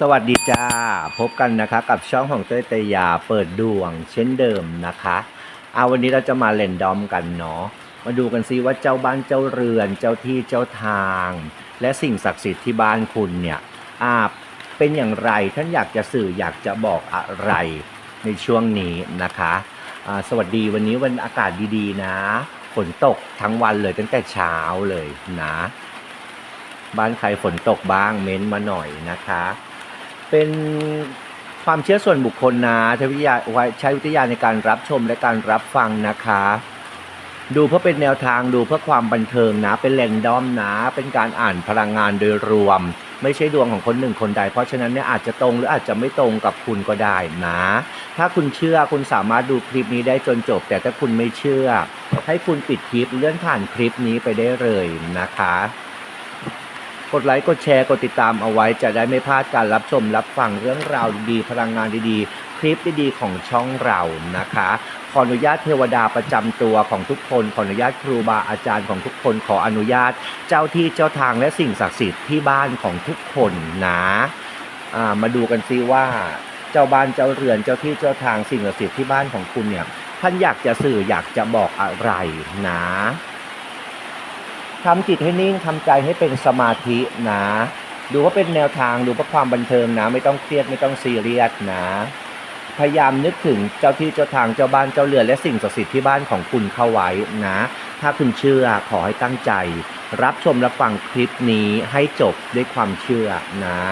สวัสดีจ้า พบกันนะคะกับช่องของเต้ยเตยาเปิดดวงเช่นเดิมนะคะเอาวันนี้เราจะมาเล่นดอมกันเนาะมาดูกันซิว่าเจ้าบ้านเจ้าเรือนเจ้าที่เจ้าทาง และสิ่งศักดิ์สิทธิ์ที่บ้านคุณเนี่ยอาเป็นอย่างไรท่านอยากจะสื่ออยากจะบอกอะไรในช่วงนี้นะคะสวัสดีวันนี้วันอากาศดีๆ นะฝนตกทั้งวันเลยตั้งแต่เช้าเลยนะ บ้านใครฝนตกบ้างเม้นมาหน่อยนะคะ เป็นความเชื่อส่วนบุคคลนะใช้วิทยาใช้วิทยาในการรับชมและการรับฟังนะคะ ดูเพื่อเป็นแนวทางดูเพื่อความบันเทิงนะ เป็นแรนดอมนะ เป็นการอ่านพลังงานโดยรวม ไม่ใช่ดวงของคนหนึ่งคนใด เพราะฉะนั้นเนี่ยอาจจะตรงหรืออาจจะไม่ตรงกับคุณก็ได้นะ ถ้าคุณเชื่อคุณสามารถดูคลิปนี้ได้จนจบ แต่ถ้าคุณไม่เชื่อ ให้คุณปิดคลิปเลื่อนผ่านคลิปนี้ไปได้เลยนะคะ กดไลค์กดแชร์กดติดตามเอาไว้จะได้ไม่พลาดการรับชมรับฟังเรื่องราวดีๆพลังงานดีๆ คลิปดีๆของช่องเรานะคะ ขออนุญาตเทวดาประจำตัวของทุกคน ขออนุญาตครูบาอาจารย์ของทุกคน ขออนุญาตเจ้าที่เจ้าทางและสิ่งศักดิ์สิทธิ์ที่บ้านของทุกคนนะมาดูกันซิว่า เจ้าบ้านเจ้าเรือนเจ้าที่เจ้าทางสิ่งศักดิ์สิทธิ์ที่บ้านของคุณเนี่ยท่านอยากจะสื่ออยากจะบอกอะไรนะ ทำจิตให้นิ่งทำใจให้เป็นสมาธินะดูว่าเป็นแนวทางดูเพื่อความบันเทิงนะ ไม่ต้องเครียดไม่ต้องซีเรียสนะ พยายามนึกถึงเจ้าที่เจ้าทางเจ้าบ้านเจ้าเรือนและสิ่งศักดิ์สิทธิ์ที่บ้านของคุณเข้าไว้นะ ถ้าคุณเชื่อขอให้ตั้งใจ รับชมรับฟังคลิปนี้ให้จบด้วยความเชื่อนะ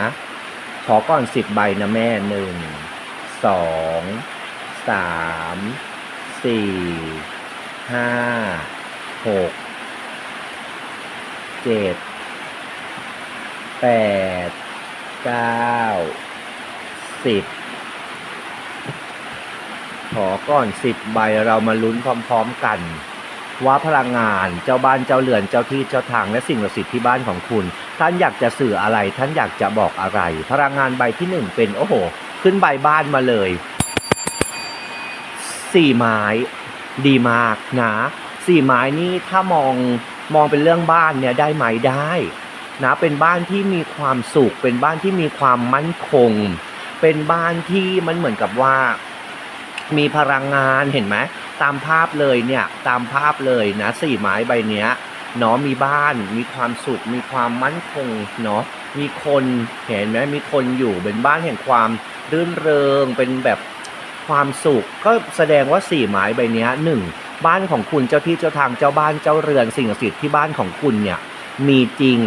ขอก่อนสิบใบนะแม่หนึ่งสองสามสี่ห้าหก เจ็ดแปดเก้าสิบขอก่อนสิบใบเรามาลุ้นพร้อมๆกัน ว่าพลังงานเจ้าบ้านเจ้าเรือนเจ้าที่เจ้าทางและสิ่งศักดิ์สิทธิ์ที่บ้านของคุณ ท่านอยากจะสื่ออะไร ท่านอยากจะบอกอะไร พลังงานใบที่หนึ่งเป็นโอ้โห ขึ้นใบบ้านมาเลยสี่ไม้ ดีมากนะสี่ไม้นี่ถ้ามอง มองเป็นเรื่องบ้านเนี่ยได้ไหมได้นะเป็นบ้านที่มีความสุข เป็นบ้านที่มีความมั่นคง เป็นบ้านที่มันเหมือนกับว่า มีพลังงานเห็นไหมตามภาพเลยเนี่ยตามภาพเลยนะสี่ไม้ใบเนี้ยเนาะมีบ้านมีความสุข มีความมั่นคงเนาะมีคนเห็นไหมมีคนอยู่เป็นบ้านแห่งความรื่นเริงเป็นแบบความสุข ก็แสดงว่าสี่ไม้ใบเนี้ยหนึ่ง บ้านของคุณเจ้าที่เจ้าทางเจ้าบ้านเจ้าเรือนสิ่งศักดิ์สิทธิ์ที่บ้านของคุณเนี่ยมีจริง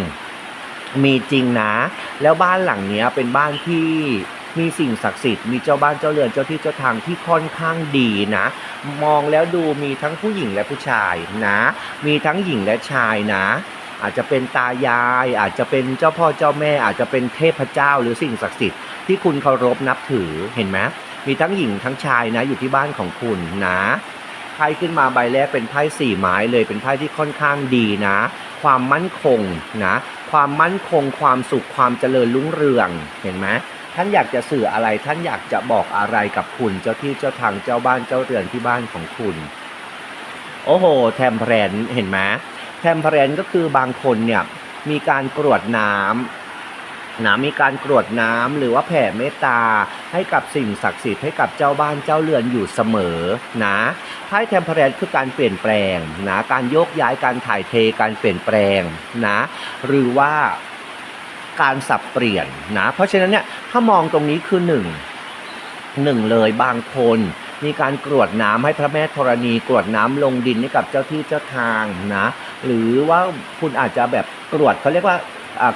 มีจริงนะ แล้วบ้านหลังเนี้ยเป็นบ้านที่มีสิ่งศักดิ์สิทธิ์มีเจ้าบ้านเจ้าเรือนเจ้าที่เจ้าทางที่ค่อนข้างดีนะ มองแล้วดูมีทั้งผู้หญิงและผู้ชายนะ มีทั้งหญิงและชายนะ อาจจะเป็นตายาย อาจจะเป็นเจ้าพ่อเจ้าแม่ อาจจะเป็นเทพเจ้าหรือสิ่งศักดิ์สิทธิ์ที่คุณเคารพนับถือเห็นไหมมีทั้งหญิงทั้งชายนะ อยู่ที่บ้านของคุณนะ ไพ่ขึ้นมาใบแรกเป็นไพ่สี่ไม้เลยเป็นไพ่ที่ค่อนข้างดีนะ ความมั่นคงนะ ความมั่นคงความสุขความเจริญรุ่งเรืองเห็นไหมท่านอยากจะสื่ออะไรท่านอยากจะบอกอะไรกับคุณเจ้าที่เจ้าทางเจ้าบ้านเจ้าเรือนที่บ้านของคุณ โอ้โหแทมเพลนเห็นไหมแทมเพลนก็คือบางคนเนี่ยมีการกรวดน้ำ นะมีการกรวดน้ำหรือว่าแผ่เมตตา ให้กับสิ่งศักดิ์สิทธิ์ให้กับเจ้าบ้านเจ้าเรือนอยู่เสมอนะไพ่เทมเพลนคือการเปลี่ยนแปลงนะการโยกย้ายการถ่ายเทการเปลี่ยนแปลงนะหรือว่าการสับเปลี่ยนนะเพราะฉะนั้นเนี่ยถ้ามองตรงนี้คือหนึ่งหนึ่งเลยบางคนมีการกรวดน้ำให้พระแม่ธรณีกรวดน้ำลงดินให้กับเจ้าที่เจ้าทางนะ หรือว่าคุณอาจจะแบบกรวดเขาเรียกว่า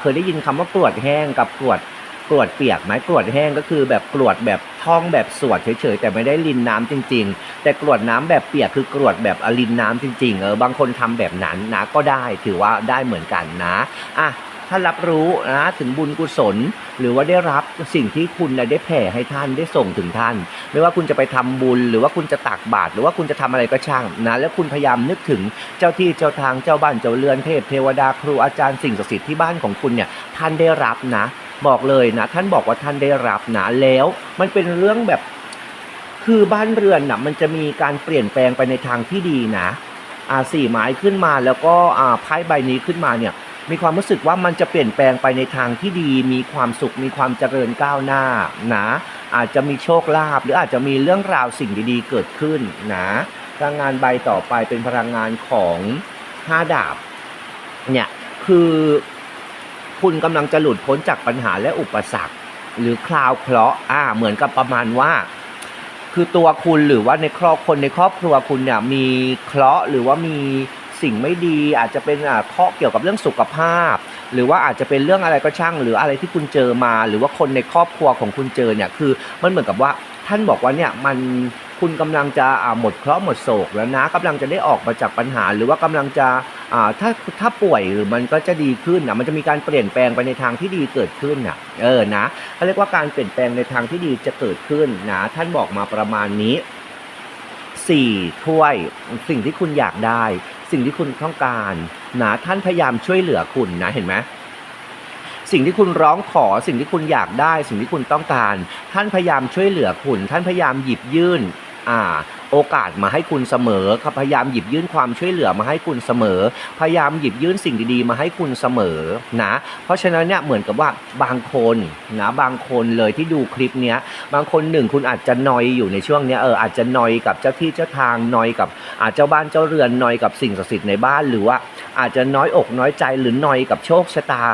เคยได้ยินคำว่ากรวดแห้งกับกรวดกรวดเปียกไหมกรวดแห้งก็คือแบบกรวดแบบท่องแบบสวดเฉยๆแต่ไม่ได้ลินน้ำจริง ๆ แต่กรวดน้ำแบบเปียกคือกรวดแบบอลินน้ำจริงๆเออบางคนทำแบบนั้นนะก็ได้ถือว่าได้เหมือนกันนะอะ ถ้ารับรู้นะถึงบุญกุศล หรือว่าได้รับสิ่งที่คุณน่ะได้แผ่ให้ท่านได้ส่งถึงท่าน ไม่ว่าคุณจะไปทำบุญ หรือว่าคุณจะตักบาตรหรือว่าคุณจะทำอะไรก็ช่างนะแล้วคุณพยายามนึกถึงเจ้าที่เจ้าทางเจ้าบ้านเจ้าเรือนเทพเทวดาครูอาจารย์สิ่งศักดิ์สิทธิ์ที่บ้านของคุณเนี่ยท่านได้รับนะ บอกเลยนะ ท่านบอกว่าท่านได้รับนะแล้วมันเป็นเรื่องแบบคือบ้านเรือนน่ะมันจะมีการเปลี่ยนแปลงไปในทางที่ดีนะอ่าสี่ไม้ขึ้นมาแล้วก็อ่าไพ่ใบนี้ขึ้นมาเนี่ย มีความรู้สึกว่ามันจะเปลี่ยนแปลงไปในทางที่ดี มีความสุข มีความเจริญก้าวหน้านะอาจจะมีโชคลาภหรืออาจจะมีเรื่องราวสิ่งดีๆ เกิดขึ้นนะพลังงานใบต่อไปเป็นพลังงานของห้าดาบเนี่ยคือคุณกำลังจะหลุดพ้นจากปัญหาและอุปสรรค หรือคราวเคราะห์อ่าเหมือนกับประมาณว่า คือตัวคุณหรือว่าในครอบคนในครอบครัวคุณเนี่ยมีเคราะห์หรือว่ามี สิ่งไม่ดี อาจจะเป็นอ่าเคราะห์เกี่ยวกับเรื่องสุขภาพ หรือว่าอาจจะเป็นเรื่องอะไรก็ช่าง หรืออะไรที่คุณเจอมา หรือว่าคนในครอบครัวของคุณเจอเนี่ยคือมันเหมือนกับว่าท่านบอกว่าเนี่ยมันคุณกำลังจะอ่าหมดเคราะห์หมดโศกแล้วนะกำลังจะได้ออกมาจากปัญหา หรือว่ากำลังจะอ่าถ้าถ้าป่วยหรือมันก็จะดีขึ้นนะมันจะมีการเปลี่ยนแปลงไปในทางที่ดีเกิดขึ้นน่ะเออนะเขาเรียกว่าการเปลี่ยนแปลงในทางที่ดีจะเกิดขึ้นนะท่านบอกมาประมาณนี้สี่ถ้วยสิ่งที่คุณอยากได้ สิ่งที่คุณต้องการนะท่านพยายามช่วยเหลือคุณนะเห็นไหมสิ่งที่คุณร้องขอสิ่งที่คุณอยากได้ สิ่งที่คุณต้องการ ท่านพยายามช่วยเหลือคุณ ท่านพยายามหยิบยื่นอ่า โอกาสมาให้คุณเสมอครับพยายามหยิบยื่นความช่วยเหลือมาให้คุณเสมอ พยายามหยิบยื่นสิ่งดีๆ มาให้คุณเสมอนะ เพราะฉะนั้นเนี่ยเหมือนกับว่าบางคนนะบางคนเลยที่ดูคลิปเนี้ยบางคนหนึ่งคุณอาจจะนอยอยู่ในช่วงเนี้ยเอออาจจะนอยกับเจ้าที่เจ้าทางนอยกับอาจเจ้าบ้านเจ้าเรือนนอยกับสิ่งศักดิ์สิทธิ์ในบ้านหรือว่าอาจจะน้อยอกน้อยใจหรือนอยกับโชคชะตา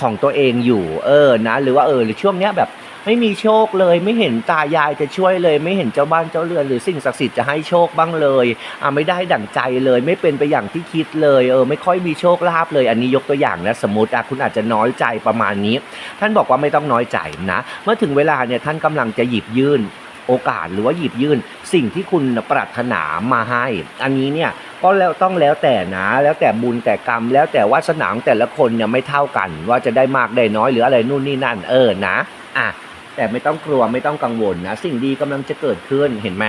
ของตัวเองอยู่เออนะหรือว่าเออหรือช่วงเนี้ยแบบ ไม่มีโชคเลย ไม่เห็นตายายจะช่วยเลย ไม่เห็นเจ้าบ้านเจ้าเรือนหรือสิ่งศักดิ์สิทธิ์จะให้โชคบ้างเลยอ่าไม่ได้ดั่งใจเลย ไม่เป็นไปอย่างที่คิดเลยเออไม่ค่อยมีโชคลาภเลย อันนี้ยกตัวอย่างนะสมมติอะคุณอาจจะน้อยใจประมาณนี้ ท่านบอกว่าไม่ต้องน้อยใจนะเมื่อถึงเวลาเนี่ยท่านกำลังจะหยิบยื่นโอกาสหรือว่าหยิบยื่นสิ่งที่คุณปรารถนามาให้ อันนี้เนี่ยก็แล้วต้องแล้วแต่นะ แล้วแต่บุญแต่กรรม แล้วแต่วาสนาของแต่ละคนเนี่ยไม่เท่ากัน ว่าจะได้มากได้น้อยหรืออะไรนู่นนี่นั่นเออนะอะ แต่ไม่ต้องกลัวไม่ต้องกังวลนะ สิ่งดีกำลังจะเกิดขึ้นเห็นไหม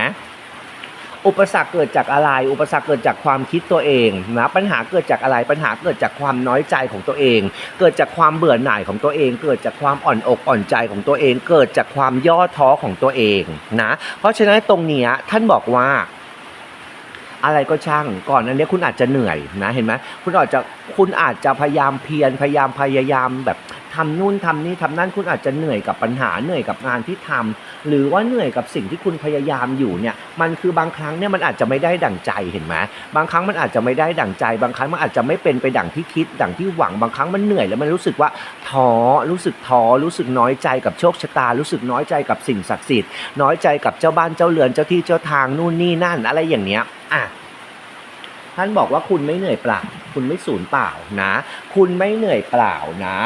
อุปสรรคเกิดจากอะไร อุปสรรคเกิดจากความคิดตัวเองนะ ปัญหาเกิดจากอะไร ปัญหาเกิดจากความน้อยใจของตัวเอง เกิดจากความเบื่อหน่ายของตัวเอง เกิดจากความอ่อนอกอ่อนใจของตัวเอง เกิดจากความย่อท้อของตัวเองนะ เพราะฉะนั้นตรงนี้ท่านบอกว่า อะไรก็ช่างก่อนอันนี้คุณอาจจะเหนื่อยนะเห็นไหมคุณอาจจะคุณอาจจะพยายามเพียรพยายามพยายามแบบทำนู่นทำนี่ทำนั่นคุณอาจจะเหนื่อยกับปัญหาเหนื่อยกับงานที่ทำหรือว่าเหนื่อยกับสิ่งที่คุณพยายามอยู่เนี่ยมันคือบางครั้งเนี่ยมันอาจจะไม่ได้ดั่งใจเห็นไหมบางครั้งมันอาจจะไม่ได้ดั่งใจ บางครั้งมันอาจจะไม่เป็นไปดั่งที่คิด ดั่งที่หวังบางครั้งมันเหนื่อยแล้วมันรู้สึกว่าท้อรู้สึกท้อรู้สึกน้อยใจกับโชคชะตา รู้สึกน้อยใจกับสิ่งศักดิ์สิทธิ์น้อยใจกับเจ้าบ้านเจ้าเรือนเจ้าที่เจ้าทางนู่นนี่นั่นอะไรอย่างเนี้ย อะท่านบอกว่าคุณไม่เหนื่อยเปล่า คุณไม่สูญเปล่านะ คุณไม่เหนื่อยเปล่านะ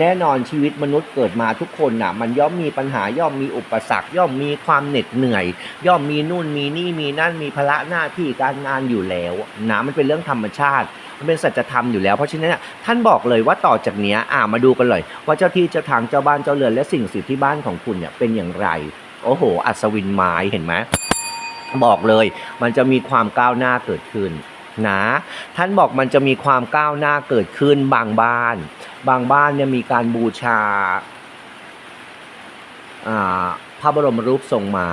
แน่นอนชีวิตมนุษย์เกิดมาทุกคนนะมันย่อมมีปัญหาย่อมมีอุปสรรค ย่อมมีความเหน็ดเหนื่อย ย่อมมีนู่นมีนี่มีนั่นมีภาระหน้าที่การงานอยู่แล้วนะมันเป็นเรื่องธรรมชาติมันเป็นสัจธรรมอยู่แล้ว เพราะฉะนั้นท่านบอกเลยว่าต่อจากนี้อ่ามาดูกันเลย ว่าเจ้าที่เจ้าทางเจ้าบ้านเจ้าเรือนและสิ่งสิทธิ์ที่บ้านของคุณเนี่ยเป็นอย่างไร โอ้โห อัศวินไม้เห็นไหม บอกเลย มันจะมีความก้าวหน้าเกิดขึ้นนะท่านบอกมันจะมีความก้าวหน้าเกิดขึ้นบางบ้าน บางบ้านเนี่ยมีการบูชาพระบรมรูปทรงม้า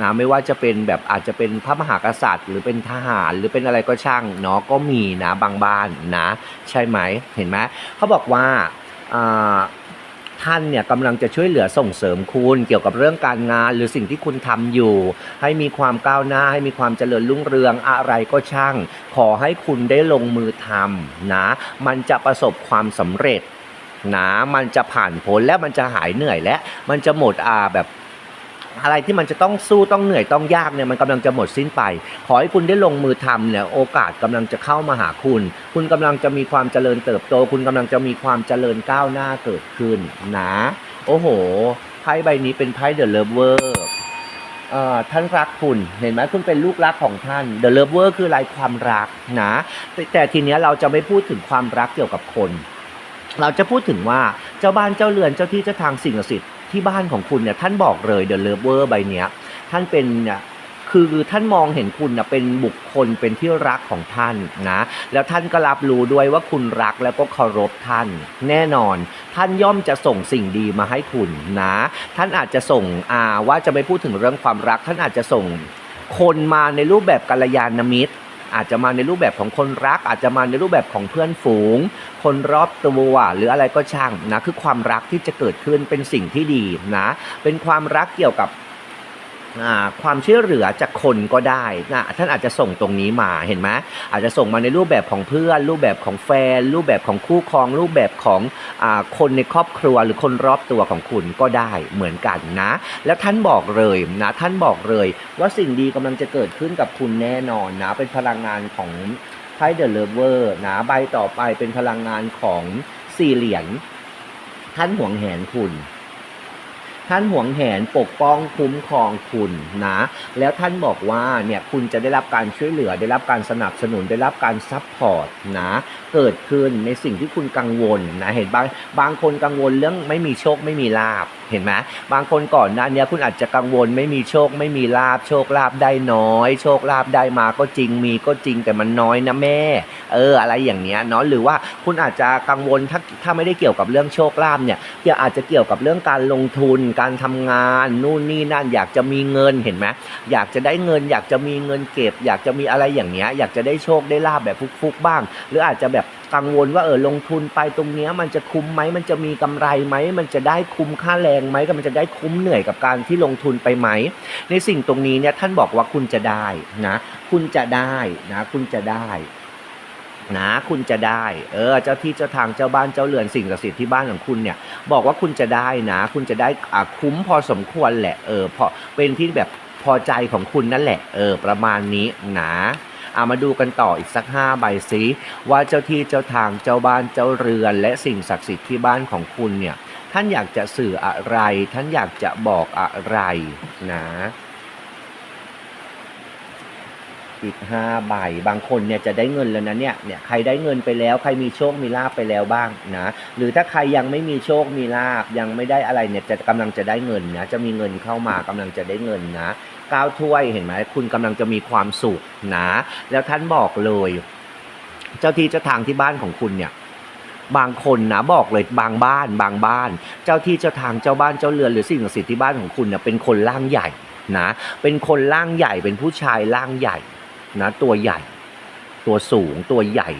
นะไม่ว่าจะเป็นแบบอาจจะเป็นพระมหากษัตริย์ หรือเป็นทหารหรือเป็นอะไรก็ช่างเนาะก็มีนะบางบ้านนะ ใช่ไหมเห็นไหมเขาบอกว่า ท่านเนี่ยกำลังจะช่วยเหลือส่งเสริมคุณเกี่ยวกับเรื่องการงาน หรือสิ่งที่คุณทำอยู่ ให้มีความก้าวหน้าให้มีความเจริญรุ่งเรืองอะไรก็ช่าง ขอให้คุณได้ลงมือทำนะ มันจะประสบความสำเร็จนะมันจะผ่านพ้นและมันจะหายเหนื่อยและมันจะหมดอาแบบ อะไรที่มันจะต้องสู้ต้องเหนื่อยต้องยากเนี่ยมันกำลังจะหมดสิ้นไป ขอให้คุณได้ลงมือทำเนี่ยโอกาสกำลังจะเข้ามาหาคุณ คุณกำลังจะมีความเจริญเติบโต คุณกำลังจะมีความเจริญก้าวหน้าเกิดขึ้นนะโอ้โหไพ่ใบนี้เป็นไพ่เดอะเลิฟเวอร์ท่านรักคุณเห็นไหมคุณเป็นลูกรักของท่านเดอะเลิฟเวอร์คืออะไรความรักนะแต่แต่ทีเนี้ยเราจะไม่พูดถึงความรักเกี่ยวกับคน เราจะพูดถึงว่าเจ้าบ้านเจ้าเรือนเจ้าที่เจ้าทางสิ่งศักดิ์สิทธิ์ ที่บ้านของคุณเนี่ยท่านบอกเลยเดอะเลเวอร์ใบเนี้ยท่านเป็นเนี่ยคือท่านมองเห็นคุณนะเป็นบุคคลเป็นที่รักของท่านนะแล้วท่านก็รับรู้ด้วยว่าคุณรักแล้วก็เคารพท่าน แน่นอน ท่านย่อมจะส่งสิ่งดีมาให้คุณนะท่านอาจจะส่งอ่าว่าจะไม่พูดถึงเรื่องความรัก ท่านอาจจะส่งคนมาในรูปแบบกัลยาณมิตร อาจจะมาในรูปแบบของคนรัก อาจจะมาในรูปแบบของเพื่อนฝูง คนรอบตัวหรืออะไรก็ช่างนะคือความรักที่จะเกิดขึ้นเป็นสิ่งที่ดีนะเป็นความรักเกี่ยวกับ ความช่วยเหลือจากคนก็ได้นะท่านอาจจะส่งตรงนี้มาเห็นไหมอาจจะส่งมาในรูปแบบของเพื่อน รูปแบบของแฟน รูปแบบของคู่ครอง รูปแบบของอคนในครอบครัวหรือคนรอบตัวของคุณก็ได้เหมือนกันนะ แล้วท่านบอกเลยนะท่านบอกเลยว่าสิ่งดีกำลังจะเกิดขึ้นกับคุณแน่นอนนะเป็นพลังงานของไพ่เดอะเลเวอร์นะใบต่อไปเป็นพลังงานของสี่เหรียญท่านห่วงแหนคุณ ท่านห่วงแหนปกป้องคุ้มครองคุณนะ แล้วท่านบอกว่าเนี่ยคุณจะได้รับการช่วยเหลือ ได้รับการสนับสนุนได้รับการซัพพอร์ตนะ เกิดขึ้นในสิ่งที่คุณกังวลนะเห็นบางบางคนกังวลเรื่องไม่มีโชคไม่มีลาบเห็นไหมบางคนก่อนหน้าเนี้ยคุณอาจจะกังวลไม่มีโชคไม่มีลาบโชคลาบได้น้อย โชคลาบได้มาก็จริงมีก็จริงแต่มันน้อยนะแม่ เอออะไรอย่างเนี้ยเนาะหรือว่าคุณอาจจะกังวลถ้าถ้าไม่ได้เกี่ยวกับเรื่องโชคลาภเนี่ยเกี่ยวอาจจะเกี่ยวกับเรื่องการลงทุนการทำงานนู่นนี่นั่น อยากจะมีเงินเห็นไหมอยากจะได้เงิน อยากจะมีเงินเก็บ อยากจะมีอะไรอย่างเนี้ยอยากจะได้โชคได้ลาบแบบฟุกๆบ้าง หรืออาจจะแบบกังวลว่าเออลงทุนไปตรงเนี้ยมันจะคุ้มไหมมันจะมีกำไรไหมมันจะได้คุ้มค่าแรงไหมกับมันจะได้คุ้มเหนื่อยกับการที่ลงทุนไปไหม ในสิ่งตรงนี้เนี่ยท่านบอกว่าคุณจะได้นะคุณจะได้นะคุณจะได้ นะคุณจะได้เออเจ้าที่เจ้าทางเจ้าบ้านเจ้าเรือนสิ่งศักดิ์สิทธิ์ที่บ้านของคุณเนี่ยบอกว่าคุณจะได้นะ คุณจะได้อ่าคุ้มพอสมควรแหละเออพอเป็นที่แบบพอใจของคุณนั่นแหละเออประมาณนี้นะเอามาดูกันต่ออีกสักห้าใบสิว่าเจ้าที่เจ้าทางเจ้าบ้านเจ้าเรือน และสิ่งศักดิ์สิทธิ์ที่บ้านของคุณเนี่ยท่านอยากจะสื่ออะไร ท่านอยากจะบอกอะไรนะ อีกห้าใบ บางคนเนี่ยจะได้เงินแล้วนะเนี่ยเนี่ยใครได้เงินไปแล้วใครมีโชคมีลาบไปแล้วบ้างนะหรือถ้าใครยังไม่มีโชคมีลาบยังไม่ได้อะไรเนี่ยจะกำลังจะได้เงินนะจะมีเงินเข้ามากำลังจะได้เงินนะก้าวถ้วยเห็นไหมคุณกำลังจะมีความสุขนะแล้วท่านบอกเลย เจ้าที่เจ้าทางที่บ้านของคุณเนี่ยบางคนนะบอกเลยบางบ้านบางบ้าน เจ้าที่เจ้าทางเจ้าบ้านเจ้าเรือนหรือสิ่งศักดิ์สิทธิ์ที่บ้านของคุณเนี่ยเป็นคนร่างใหญ่นะเป็นคนร่างใหญ่เป็นผู้ชายร่างใหญ่ นะตัวใหญ่ ตัวสูงตัวใหญ่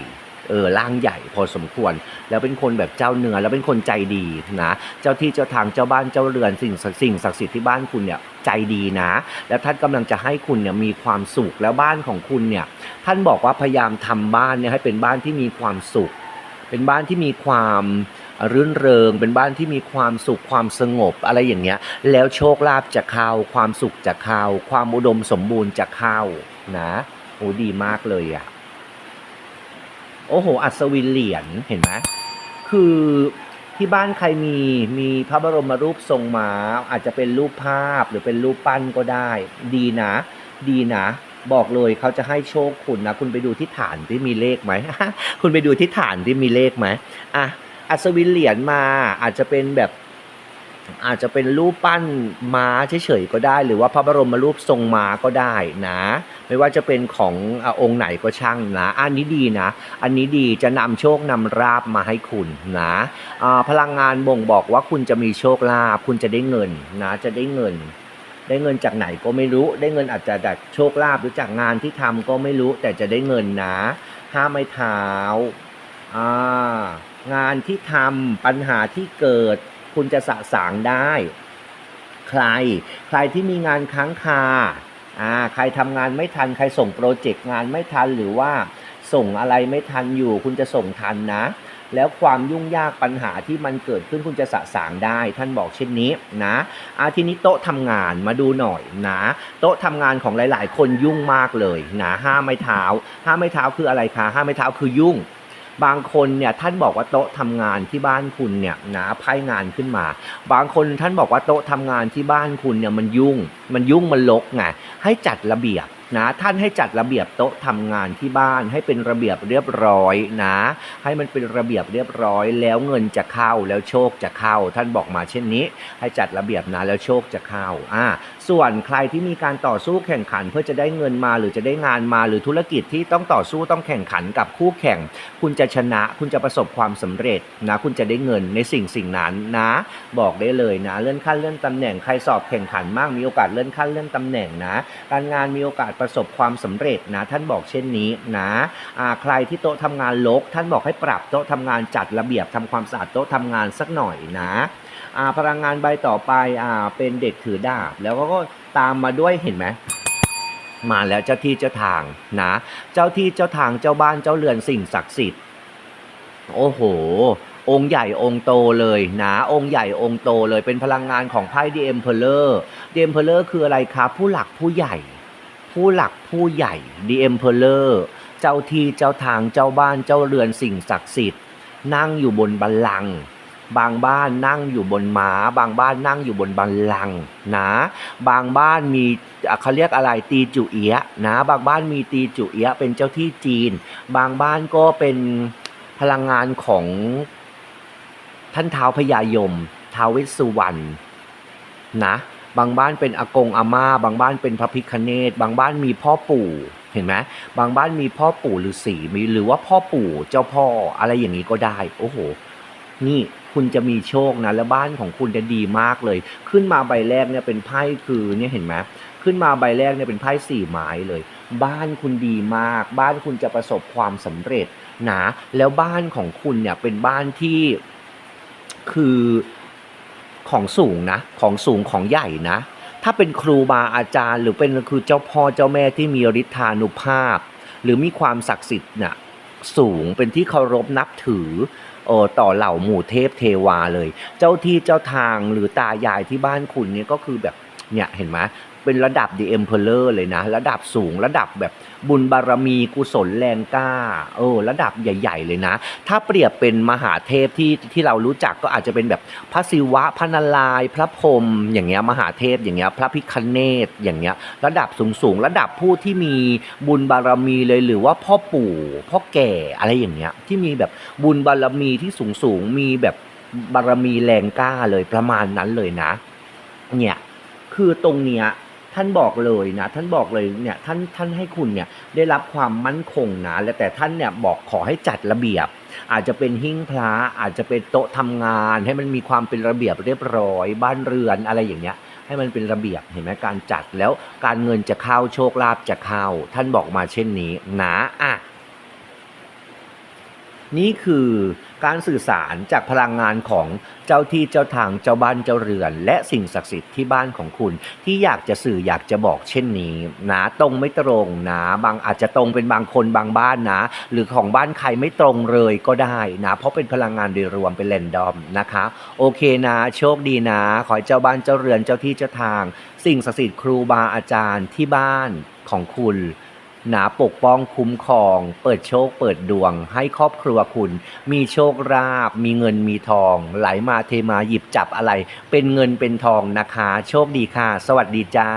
เออร่างใหญ่พอสมควร แล้วเป็นคนแบบเจ้าเนื้อแล้วเป็นคนใจดีนะ เจ้าที่เจ้าทางเจ้าบ้านเจ้าเรือนสิ่งสิ่งศักดิ์สิทธิ์ที่บ้านคุณเนี่ยใจดีนะ แล้วท่านกำลังจะให้คุณเนี่ยมีความสุขแล้วบ้านของคุณเนี่ยท่านบอกว่าพยายามทำบ้านเนี่ยให้เป็นบ้านที่มีความสุข เป็นบ้านที่มีความรื่นเริง เป็นบ้านที่มีความสุขความสงบอะไรอย่างเงี้ย แล้วโชคลาภจะเข้าความสุขจะเข้าความอุดมสมบูรณ์จะเข้านะ อ้ดีมากเลยอะ่ะ โอ้โห อัศวินเหรียญเห็นไหมคือที่บ้านใครมีมีพระบรมรูปทรงม้า อาจจะเป็นรูปภาพหรือเป็นรูปปั้นก็ได้ ดีนะ ดีนะ บอกเลยเขาจะให้โชคคุณนะ คุณไปดูที่ฐานที่มีเลขไหม คุณไปดูที่ฐานที่มีเลขไหมอะอัศวินเหรียญมาอาจจะเป็นแบบ อาจจะเป็นรูปปั้นม้าเฉยๆก็ได้ หรือว่าพระบรมรูปทรงม้าก็ได้นะ ไม่ว่าจะเป็นขององค์ไหนก็ช่างนะ อันนี้ดีนะ อันนี้ดีจะนำโชคนำราบมาให้คุณนะพลังงานบ่งบอกว่าคุณจะมีโชคลาภคุณจะได้เงินนะจะได้เงิน ได้เงินจากไหนก็ไม่รู้ ได้เงินอาจจะจากโชคลาภหรือจากงานที่ทำก็ไม่รู้ แต่จะได้เงินนะห้ามไม่เท้าอ่างานที่ทำปัญหาที่เกิด คุณจะสะสางได้ ใคร ใครที่มีงานค้างคาอ่าใครทำงานไม่ทัน ใครส่งโปรเจกต์งานไม่ทันหรือว่าส่งอะไรไม่ทันอยู่ คุณจะส่งทันนะ แล้วความยุ่งยากปัญหาที่มันเกิดขึ้นคุณจะสะสางได้ ท่านบอกเช่นนี้นะอาทีนี้โต๊ะทำงานมาดูหน่อยนะ โต๊ะทำงานของหลาย ๆ คนยุ่งมากเลยนะห้าไม้เท้าห้าไม้เท้าคืออะไรคะห้าไม้เท้าคือยุ่ง บางคนเนี่ยท่านบอกว่าโต๊ะทำงานที่บ้านคุณเนี่ยนะไพ่งานขึ้นมา บางคนท่านบอกว่าโต๊ะทำงานที่บ้านคุณเนี่ยมันยุ่ง มันยุ่งมันลกไงให้จัดระเบียบนะท่านให้จัดระเบียบโต๊ะทำงานที่บ้านให้เป็นระเบียบเรียบร้อยนะ ให้มันเป็นระเบียบเรียบร้อย แล้วเงินจะเข้าแล้วโชคจะเข้า ท่านบอกมาเช่นนี้ ให้จัดระเบียบนะแล้วโชคจะเข้าอ่า ส่วนใครที่มีการต่อสู้แข่งขัน เพื่อจะได้เงินมาหรือจะได้งานมาหรือธุรกิจที่ต้องต่อสู้ต้องแข่งขันกับคู่แข่ง คุณจะชนะ คุณจะประสบความสำเร็จนะคุณจะได้เงินในสิ่งสิ่งนั้นนะ บอกได้เลยนะ เลื่อนขั้นเลื่อนตำแหน่งใครสอบแข่งขันมากมีโอกาสเลื่อนขั้นเลื่อนตำแหน่งนะ การงานมีโอกาสประสบความสำเร็จนะ ท่านบอกเช่นนี้นะใครที่โต๊ะทำงานรกท่านบอกให้ปรับโต๊ะทำงานจัดระเบียบทำความสะอาดโต๊ะทำงานสักหน่อยนะ พลังงานใบต่อไปอ่าเป็นเด็กถือดาบ แล้วก็ตามมาด้วยเห็นไหมมาแล้วเจ้าที่เจ้าทางนะเจ้าที่เจ้าทางเจ้าบ้านเจ้าเรือนสิ่งศักดิ์สิทธิ์โอ้โห องค์ใหญ่องค์โตเลยนะ องค์ใหญ่องค์โตเลยเป็นพลังงานของไพ่ดีเอ็มเพลเลอร์ดีเอ็มเพลเลอร์คืออะไรครับ ผู้หลักผู้ใหญ่ ผู้หลักผู้ใหญ่ดีเอ็มเพลเลอร์เจ้าที่เจ้าทางเจ้าบ้านเจ้าเรือนสิ่งศักดิ์สิทธิ์นั่งอยู่บนบัลลังก์ บางบ้านนั่งอยู่บนหมา บางบ้านนั่งอยู่บนบัลลังนะ บางบ้านมีเขาเรียกอะไรตีจุเอียะนะ บางบ้านมีตีจุเอียะเป็นเจ้าที่จีน บางบ้านก็เป็นพลังงานของท่านเท้าวพญายมท้าวเวสสุวรรณนะบางบ้านเป็นอากงอาม่า บางบ้านเป็นพระพิคเนตบางบ้านมีพ่อปู่เห็นไหมบางบ้านมีพ่อปู่ฤาษีมีหรือว่าพ่อปู่เจ้าพ่ออะไรอย่างนี้ก็ได้ โอ้โห นี่ คุณจะมีโชคนะและบ้านของคุณจะดีมากเลย ขึ้นมาใบแรกเนี่ยเป็นไพ่คือเนี่ยเห็นไหมขึ้นมาใบแรกเนี่ยเป็นไพ่สี่ไม้เลย บ้านคุณดีมาก บ้านคุณจะประสบความสำเร็จนะแล้วบ้านของคุณเนี่ยเป็นบ้านที่คือของสูงนะของสูงของใหญ่นะ ถ้าเป็นครูบาอาจารย์ หรือเป็นคือเจ้าพ่อเจ้าแม่ที่มีฤทธานุภาพ หรือมีความศักดิ์สิทธิ์น่ะ สูงเป็นที่เคารพนับถือเออต่อเหล่าหมู่เทพเทวาเลย เจ้าที่เจ้าทางหรือตายายที่บ้านคุณเนี่ยก็คือแบบเนี่ยเห็นไหม เป็นระดับ The Emperor เลยนะ ระดับสูงระดับแบบบุญบารมีกุศลแรงกล้าเออระดับใหญ่ ๆ เลยนะ ถ้าเปรียบเป็นมหาเทพที่ที่เรารู้จักก็อาจจะเป็นแบบพระศิวะพระนารายพระพรหมอย่างเงี้ยมหาเทพอย่างเงี้ยพระพิคเนตอย่างเงี้ยระดับสูงๆระดับผู้ที่มีบุญบารมีเลยหรือว่าพ่อปู่พ่อแก่อะไรอย่างเงี้ยที่มีแบบบุญบารมีที่สูงๆมีแบบบารมีแรงกล้าเลยประมาณนั้นเลยนะ เนี่ย คือตรงเนี้ย ท่านบอกเลยนะ ท่านบอกเลยเนี่ยท่านท่านให้คุณเนี่ยได้รับความมั่นคงนะและแต่ท่านเนี่ยบอกขอให้จัดระเบียบ อาจจะเป็นหิ้งพระอาจจะเป็นโต๊ะทำงาน ให้มันมีความเป็นระเบียบเรียบร้อย บ้านเรือนอะไรอย่างเงี้ยให้มันเป็นระเบียบเห็นไหมการจัดแล้วการเงินจะเข้าโชคลาภจะเข้า ท่านบอกมาเช่นนี้นะอะนี่คือ การสื่อสารจากพลังงานของเจ้าที่เจ้าทางเจ้าบ้านเจ้าเรือน และสิ่งศักดิ์สิทธิ์ที่บ้านของคุณ ที่อยากจะสื่ออยากจะบอกเช่นนี้นะตรงไม่ตรงนะบางอาจจะตรงเป็นบางคนบางบ้านนะ หรือของบ้านใครไม่ตรงเลยก็ได้นะ เพราะเป็นพลังงานโดยรวมเป็นแรนดอมนะคะ โอเคนะ โชคดีนะ ขอให้เจ้าบ้านเจ้าเรือนเจ้าที่เจ้าทาง สิ่งศักดิ์สิทธิ์ครูบาอาจารย์ที่บ้านของคุณ หนาปกป้องคุ้มครอง เปิดโชคเปิดดวง ให้ครอบครัวคุณ มีโชคราบ มีเงินมีทอง ไหลมาเทมาหยิบจับอะไร เป็นเงินเป็นทองนะคะ โชคดีค่ะ สวัสดีจ้า